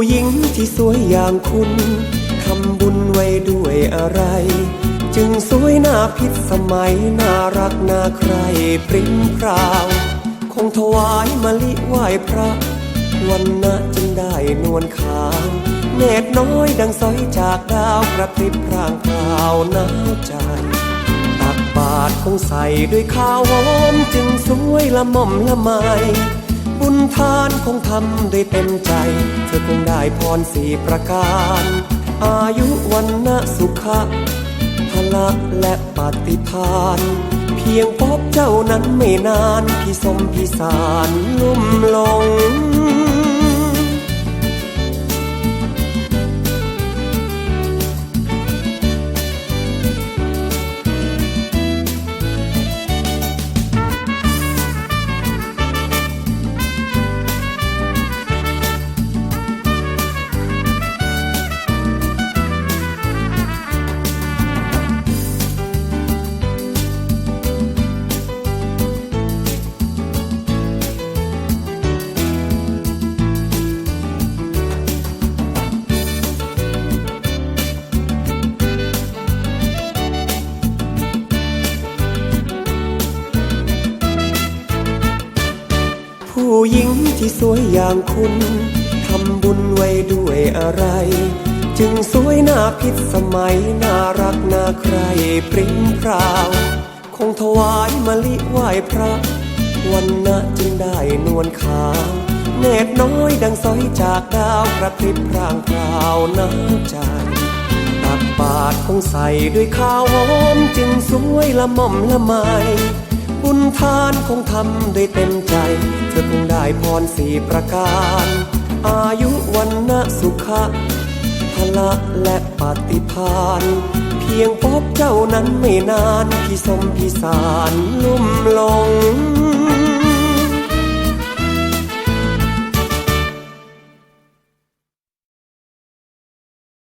้หญิงที่สวยอย่างคุณ ทำบุญไว้ด้วยอะไร จึงสวยหน้าพิษสมัย น่ารักน่าใครปริ้มพราว คงถวายมะลิไหว้พระ วันนะจึงได้นวลขาวเนตรน้อยดังสอยจากดาวกระพริบพรางพราวหนาใจตักบาตรคงใส่ด้วยข้าวหอมจึงสวยละม่อมละไม บุญทานคงทำด้วยเต็มใจ เธอคงได้พรสี่ประการ อายุวันนะสุขะพละและปฏิพานเพียงพบเจ้านั้นไม่นาน พี่สมพี่สารลุ่มลง ผู้หญิงที่สวยอย่างคุณ ทำบุญไว้ด้วยอะไร จึงสวยน้าพิษสมัย น่ารักน่าใครปริ้งพราว คงถวายมะลิไหว้พระ วันนะจึงได้นวลขาวเนตรน้อยดังสอยจากดาวกระพริบพร่างพราวน้ำใจตักบาตรคงใส่ด้วยข้าวหอมจึงสวยละม่อมละไม บุญทานคงทำด้วยเต็มใจ เธอคงได้พรสี่ประการ อายุวันนะสุขะพละและปฏิพานเพียงพบเจ้านั้นไม่นาน พี่สมพี่สารลุ่มหลง